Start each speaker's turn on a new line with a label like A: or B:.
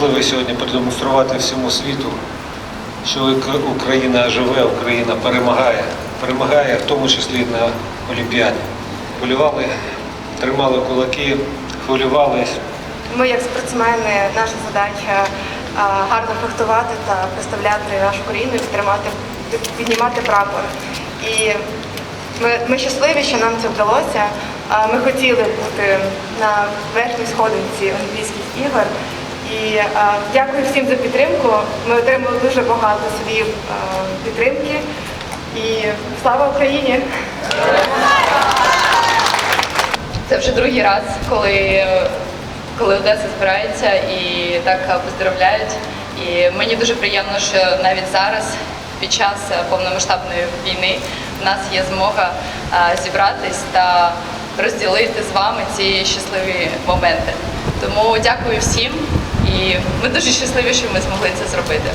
A: важливо сьогодні продемонструвати всьому світу, що Україна живе, Україна перемагає. Перемагає в тому числі на Олімпіаді. Болівали, тримали кулаки, хвилювались.
B: Ми, як спортсмени, наша задача гарно фехтувати та представляти нашу країну, і підтримати, піднімати прапор. І ми, ми щасливі, що нам це вдалося. Ми хотіли бути на верхній сходинці Олімпійських ігор. І а, дякую всім за підтримку. Ми отримали дуже багато слів а, підтримки. І слава Україні!
C: Це вже другий раз, коли, коли Одеса збирається і так поздравляють. І мені дуже приємно, що навіть зараз, під час повномасштабної війни, в нас є змога зібратись та розділити з вами ці щасливі моменти. Тому дякую всім і ми дуже щасливі, що ми змогли це зробити.